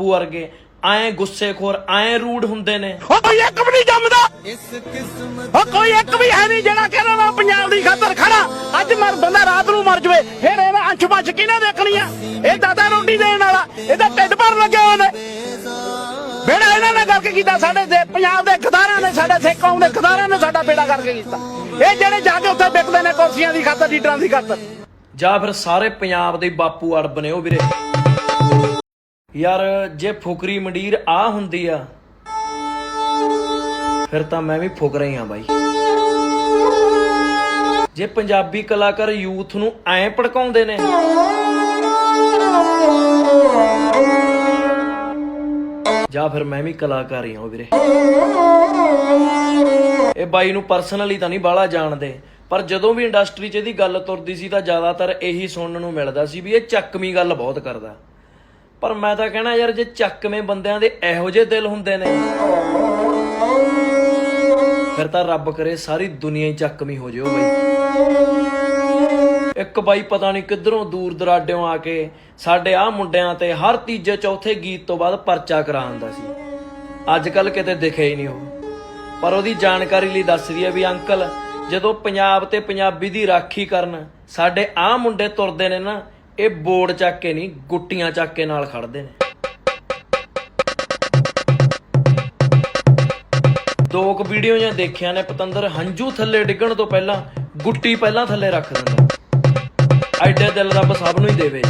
ਬਾਪੂ ਵਰਗੇ ਐਂ ਗੁੱਸੇਖੋਰ ਐਂ ਰੂਡ ਹੁੰਦੇ ਨੇ। ਉਹ ਕੋਈ ਇੱਕ ਵੀ ਨਹੀਂ ਜੰਮਦਾ। ਉਹ ਕੋਈ ਇੱਕ ਵੀ ਹੈ ਨਹੀਂ ਜਿਹੜਾ ਕਹਿੰਦਾ ਮੈਂ ਪੰਜਾਬ ਦੀ ਖਾਤਰ ਖੜਾ। ਅੱਜ ਮਰ ਬੰਦਾ ਰਾਤ ਨੂੰ ਮਰ ਜਵੇ ਫਿਰ ਇਹਦਾ ਅੰਸ਼ ਪੰਛ ਕਿਹਨੇ ਦੇਖਣੀ ਆ ਇਹ ਦਾਦਾ ਰੋਟੀ ਦੇਣ ਵਾਲਾ ਇਹਦਾ ਢਿੱਡ ਭਰ ਲੱਗਿਆ ਹੋਇਆ ਨੇ। ਬੇੜਾ ਇਹਨਾਂ ਨੇ ਕਰਕੇ ਕੀਤਾ ਸਾਡੇ ਦੇ ਪੰਜਾਬ ਦੇ ਖਦਾਰਾਂ ਨੇ ਸਾਡੇ ਸਿੱਖ ਕੌਮ ਦੇ ਖਦਾਰਾਂ ਨੇ ਸਾਡਾ ਬੇੜਾ ਕਰਕੇ ਕੀਤਾ। ਇਹ ਜਿਹੜੇ ਜਾ ਕੇ ਉੱਥੇ ਵਿਕਦੇ ਨੇ ਕੁਰਸੀਆਂ ਦੀ ਖਾਤਰ ਲੀਡਰਾਂ ਦੀ ਖਾਤਰ। ਜਾਂ ਫਿਰ ਸਾਰੇ ਪੰਜਾਬ ਦੇ ਬਾਪੂ ਅੜ ਬਣੇ ਉਹ ਵੀਰੇ। ਯਾਰ ਜੇ ਫੁਕਰੀ ਮੰਡੀਰ ਆ ਹੁੰਦੀ ਆ, ਫਿਰ ਤਾਂ ਮੈਂ ਵੀ ਫੁਕਰਾ ਹੀ ਆ ਬਾਈ। ਜੇ ਪੰਜਾਬੀ ਕਲਾਕਾਰ ਯੂਥ ਨੂੰ ਐਂ ਭੜਕਾਉਂਦੇ ਨੇ, ਜਾਂ ਫਿਰ ਮੈਂ ਵੀ ਕਲਾਕਾਰ ਹੀ ਹਾਂ ਵੀਰੇ। ਇਹ ਬਾਈ ਨੂੰ ਪਰਸਨਲੀ ਤਾਂ ਨਹੀਂ ਬਾਹਲਾ ਜਾਣਦੇ, ਪਰ ਜਦੋਂ ਵੀ ਇੰਡਸਟਰੀ 'ਚ ਇਹਦੀ ਗੱਲ ਤੁਰਦੀ ਸੀ ਤਾਂ ਜ਼ਿਆਦਾਤਰ ਇਹੀ ਸੁਣਨ ਨੂੰ ਮਿਲਦਾ ਸੀ ਵੀ ਇਹ ਚੱਕਵੀਂ ਗੱਲ ਬਹੁਤ ਕਰਦਾ। ਪਰ ਮੈਂ ਤਾਂ ਕਹਿਣਾ ਯਾਰ, ਜੇ ਚੱਕਵੇਂ ਬੰਦਿਆਂ ਦੇ ਇਹੋ ਜਿਹੇ ਦਿਲ ਹੁੰਦੇ ਨੇ, ਫਿਰ ਤਾਂ ਰੱਬ ਕਰੇ ਸਾਰੀ ਦੁਨੀਆ ਹੀ ਚੱਕਵੀਂ ਹੋ ਜਿਓ ਬਈ। ਇੱਕ ਬਾਈ ਪਤਾ ਨਹੀਂ ਕਿੱਧਰੋਂ ਦੂਰ ਦਰਾਡਿਓਂ ਆ ਕੇ ਸਾਡੇ ਆਹ ਮੁੰਡਿਆਂ ਤੇ ਹਰ ਤੀਜੇ ਚੌਥੇ ਗੀਤ ਤੋਂ ਬਾਅਦ ਪਰਚਾ ਕਰਾਉਂਦਾ ਸੀ। ਅੱਜ ਕੱਲ ਕਿਤੇ ਦਿਖੇ ਹੀ ਨਹੀਂ ਉਹ। ਪਰ ਉਹਦੀ ਜਾਣਕਾਰੀ ਲਈ ਦੱਸ ਰਹੀ ਹੈ ਵੀ ਅੰਕਲ, ਜਦੋਂ ਪੰਜਾਬ ਤੇ ਪੰਜਾਬੀ ਦੀ ਰਾਖੀ ਕਰਨ ਸਾਡੇ ਆਹ ਮੁੰਡੇ ਤੁਰਦੇ ਨੇ ਨਾ ਇਹ ਬੋਰਡ ਚੱਕ ਕੇ ਨਹੀਂ, ਗੁੱਟੀਆਂ ਚੱਕ ਕੇ ਨਾਲ ਖੜਦੇ ਨੇ। ਦੋ ਕੁ ਵੀਡੀਓ ਜਾਂ ਦੇਖਿਆ ਨੇ ਪਤੰਦਰ, ਹੰਝੂ ਥੱਲੇ ਡਿੱਗਣ ਤੋਂ ਪਹਿਲਾਂ ਗੁੱਟੀ ਪਹਿਲਾਂ ਥੱਲੇ ਰੱਖ ਦਿੰਦਾ ਐਡੇ ਦਿਲ ਰੱਬ ਸਭ ਨੂੰ ਹੀ ਦੇਵੇ।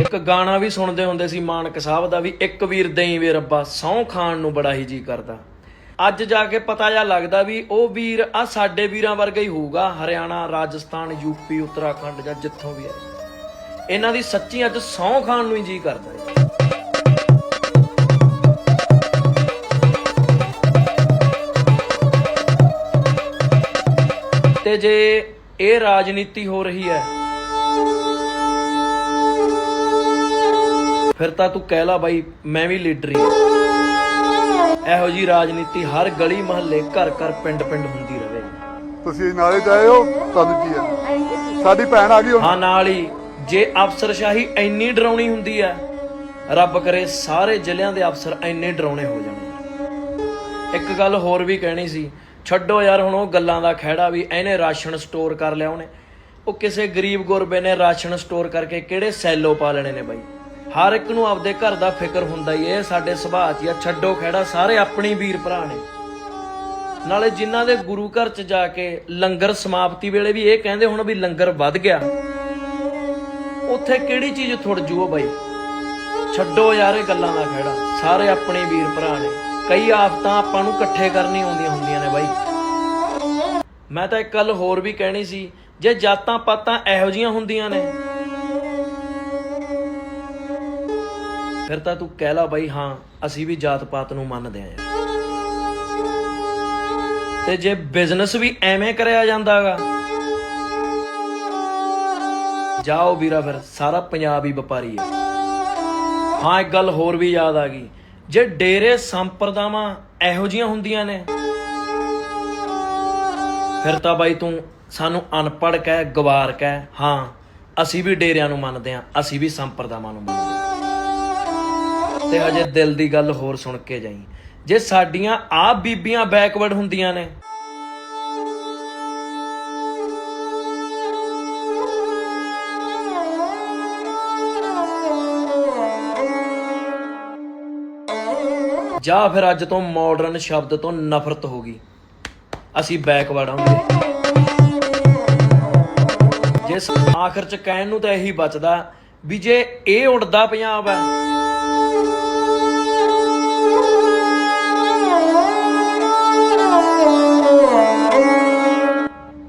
ਇੱਕ ਗਾਣਾ ਵੀ ਸੁਣਦੇ ਹੁੰਦੇ ਸੀ ਮਾਨਕ ਸਾਹਿਬ ਦਾ ਵੀ, ਇੱਕ ਵੀਰ ਦੇਈ ਵੇ ਰੱਬਾ, ਸਹੁੰ ਖਾਣ ਨੂੰ ਬੜਾ ਹੀ ਜੀ ਕਰਦਾ। ਅੱਜ ਜਾ ਕੇ ਪਤਾ ਜਾ ਲੱਗਦਾ ਵੀ ਉਹ ਵੀਰ ਆ, ਸਾਡੇ ਵੀਰਾਂ ਵਰਗਾ ਹੀ ਹੋਊਗਾ, ਹਰਿਆਣਾ, ਰਾਜਸਥਾਨ ਯੂਪੀ ਉੱਤਰਾਖੰਡ ਜਾਂ ਜਿੱਥੋਂ ਵੀ ਆਏ ਇਹਨਾਂ ਦੀ ਸੱਚੀ ਅੱਜ ਸਹੁੰ ਖਾਣ ਨੂੰ ਹੀ ਜੀ ਕਰਦਾ ਹੈ। ਤੇ ਜੇ ਇਹ ਰਾਜਨੀਤੀ ਹੋ ਰਹੀ ਹੈ ਫਿਰ ਤਾਂ ਤੂੰ ਕਹਿ ਲਾ ਬਾਈ ਮੈਂ ਵੀ ਲੀਡਰ ਹੀ ਹਾਂ। ਇਹੋ ਜੀ ਰਾਜਨੀਤੀ ਹਰ ਗਲੀ ਮਹੱਲੇ ਘਰ ਘਰ ਪਿੰਡ ਪਿੰਡ ਹੁੰਦੀ ਰਹੇ। ਤੁਸੀਂ ਨਾਲੇ ਜਾਏ ਹੋ ਤੁਹਾਨੂੰ ਕੀ ਹੈ? ਸਾਡੀ ਭੈਣ ਆ ਗਈ ਹੁਣ। ਹਾਂ ਨਾਲ ਹੀ ਜੇ ਅਫਸਰਸ਼ਾਹੀ ਇੰਨੀ ਡਰਾਉਣੀ ਹੁੰਦੀ ਹੈ, ਰੱਬ ਕਰੇ ਸਾਰੇ ਜ਼ਿਲ੍ਹਿਆਂ ਦੇ ਅਫਸਰ ਇੰਨੇ ਡਰਾਉਣੇ ਹੋ ਜਾਣ। ਇੱਕ ਗੱਲ ਹੋਰ ਵੀ ਕਹਿਣੀ ਸੀ, ਛੱਡੋ ਯਾਰ ਹੁਣ ਉਹ ਗੱਲਾਂ ਦਾ ਖਹਿੜਾ ਵੀ ਇਹਨੇ ਰਾਸ਼ਨ ਸਟੋਰ ਕਰ ਲਿਆ ਉਹਨੇ। ਉਹ ਕਿਸੇ ਗਰੀਬ ਗੁਰਬੇ ਨੇ ਰਾਸ਼ਨ ਸਟੋਰ ਕਰਕੇ ਕਿਹੜੇ ਸੈਲੋ ਪਾ ਲੈਣੇ ਨੇ ਬਾਈ? ਹਰ ਇੱਕ ਨੂੰ ਆਪਦੇ ਘਰ ਦਾ ਫਿਕਰ ਹੁੰਦਾ ਹੀ ਇਹ ਸਾਡੇ ਸੁਭਾਅ 'ਚ ਆ, ਛੱਡੋ ਖਹਿੜਾ, ਸਾਰੇ ਆਪਣੇ ਵੀਰ ਭਰਾ ਨੇ। ਨਾਲੇ ਜਿਨ੍ਹਾਂ ਦੇ ਗੁਰੂ ਘਰ 'ਚ ਜਾ ਕੇ ਲੰਗਰ ਸਮਾਪਤੀ ਵੇਲੇ ਵੀ ਇਹ ਕਹਿੰਦੇ ਹੁਣ ਵੀ ਲੰਗਰ ਵੱਧ ਗਿਆ। ਉੱਥੇ ਕਿਹੜੀ ਚੀਜ਼ ਥੁੜ ਜੂ ਉਹ ਬਾਈ? ਛੱਡੋ ਯਾਰ ਇਹ ਗੱਲਾਂ ਦਾ ਖੜਾ। ਸਾਰੇ ਆਪਣੇ ਵੀਰ ਭਰਾ ਨੇ। ਕਈ ਆਫਤਾਂ ਆਪਾਂ ਨੂੰ ਇਕੱਠੇ ਕਰਨੀ ਆਉਂਦੀਆਂ ਹੁੰਦੀਆਂ ਨੇ ਬਾਈ। ਮੈਂ ਤਾਂ ਇੱਕ ਗੱਲ ਹੋਰ ਵੀ ਕਹਿਣੀ ਸੀ, ਜੇ ਜਾਤਾਂ ਪਾਤਾਂ ਇਹੋ ਜੀਆਂ ਹੁੰਦੀਆਂ ਨੇ, ਫਿਰ ਤਾਂ ਤੂੰ ਕਹਿ ਲਾ ਬਾਈ, ਹਾਂ, ਅਸੀਂ ਵੀ ਜਾਤ ਪਾਤ ਨੂੰ ਮੰਨਦੇ ਆਂ ਤੇ ਜੇ ਬਿਜ਼ਨਸ ਵੀ ਐਵੇਂ ਕਰਿਆ ਜਾਂਦਾਗਾ ਜਾਓ ਵੀਰਾ ਫਿਰ, ਸਾਰਾ ਪੰਜਾਬ ਹੀ ਵਪਾਰੀ ਹੈ। ਹਾਂ, ਇੱਕ ਗੱਲ ਹੋਰ ਵੀ ਯਾਦ ਆ ਗਈ। ਜੇ ਡੇਰੇ ਸੰਪਰਦਾਵਾਂ ਇਹੋ ਜੀਆਂ ਹੁੰਦੀਆਂ ਨੇ, ਫਿਰ ਤਾਂ ਬਾਈ ਤੂੰ ਸਾਨੂੰ ਅਨਪੜ੍ਹ ਕਹਿ, ਗਵਾਰ ਕਹਿ, ਹਾਂ, ਅਸੀਂ ਵੀ ਡੇਰਿਆਂ ਨੂੰ ਮੰਨਦੇ ਹਾਂ, ਅਸੀਂ ਵੀ ਸੰਪਰਦਾਵਾਂ ਨੂੰ ਮੰਨਦੇ ਹਾਂ। ਤੇ ਹਜੇ ਦਿਲ ਦੀ ਗੱਲ ਹੋਰ ਸੁਣ ਕੇ ਜਾਈ। ਜੇ ਸਾਡੀਆਂ ਆ ਬੀਬੀਆਂ ਬੈਕਵਰਡ ਹੁੰਦੀਆਂ ਨੇ ਜਾਂ ਫਿਰ ਅੱਜ ਤੋਂ ਮਾਡਰਨ ਸ਼ਬਦ ਤੋਂ ਨਫ਼ਰਤ ਹੋ ਗਈ। ਅਸੀਂ ਬੈਕਵਰਡ ਆਉਂਗੇ। ਜੇ ਆਖਰ ਚ ਕਹਿਣ ਨੂੰ ਤਾਂ ਇਹੀ ਬਚਦਾ ਵੀ ਜੇ ਇਹ ਉੱਡਦਾ ਪੰਜਾਬ ਹੈ।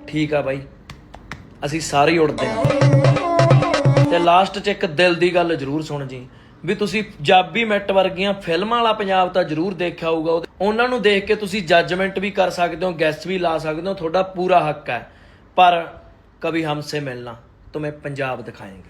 ਠੀਕ ਆ ਬਾਈ। ਅਸੀਂ ਸਾਰੇ ਉੱਡਦੇ ਹਾਂ। ਤੇ ਲਾਸਟ 'ਚ ਇੱਕ ਦਿਲ ਦੀ ਗੱਲ ਜ਼ਰੂਰ ਸੁਣ ਜੀ। ਵੀ ਤੁਸੀਂ ਜਾਬੀ ਮੈਟ ਵਰਗੀਆਂ ਫਿਲਮਾਂ ਵਾਲਾ ਪੰਜਾਬ ਤਾਂ ਜ਼ਰੂਰ ਦੇਖਿਆ ਹੋਊਗਾ। ਉਹਨਾਂ ਨੂੰ ਦੇਖ ਕੇ ਤੁਸੀਂ ਜੱਜਮੈਂਟ ਵੀ ਕਰ ਸਕਦੇ ਹੋ ਗੈਸ ਵੀ ਲਾ ਸਕਦੇ ਹੋ, ਤੁਹਾਡਾ ਪੂਰਾ ਹੱਕ ਹੈ। ਪਰ ਕभी ਹਮਸੇ ਮਿਲਣਾ तुम्हें ਪੰਜਾਬ दिखाएंगे